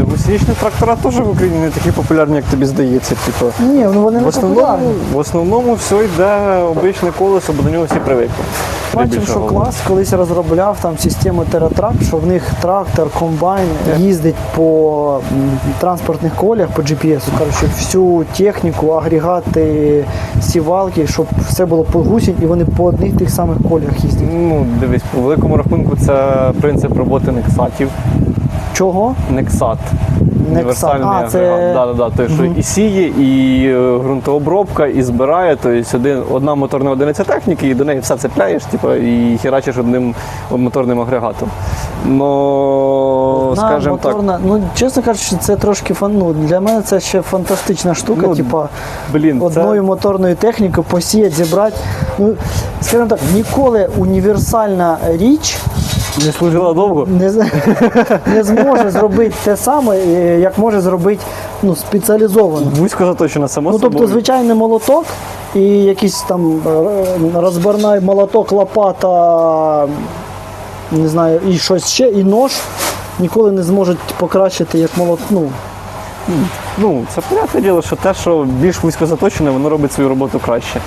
Гусеничні трактора теж в Україні не такі популярні, як тобі здається. Типу. Ні, ну вони В не основному, популярні. в основному все йде обичне колесо, бо до нього всі привикли. Бачив, що Здебільшого. клас колись розробляв там систему Тератрак, що в них трактор, комбайн їздить по м, транспортних колях по GPS. Коротше, всю техніку, агрегати, сівалки, щоб все було по гусінь, і вони по одних тих самих колях їздять. Ну, дивись, по великому рахунку це принцип роботи нексатів. Чого? Нексат. Універсальний А, це-. Да, да, да. Той, що і сіє, і е, ґрунтообробка, і збирає. Тобто один, одна моторна одиниця техніки, і до неї все цепляєш, типу, і херачиш одним моторним агрегатом. Ну, Одна скажімо так, ну чесно кажучи, це трошки фан. Ну, для мене це ще фантастична штука. Ну, типа блін, одною це, моторною технікою посіяти, зібрати. Ну, скажімо так, ніколи універсальна річ не служила довго. не, не зможе зробити те саме, е, як може зробити ну, спеціалізовано. Вузько заточена, само Ну, тобто, звичайний молоток і якийсь там е, розборний молоток, лопата, не знаю, і щось ще, і нож ніколи не зможуть покращити як молот. Ну, Ну, це понятне діло, що те, що більш вузько заточене, воно робить свою роботу краще.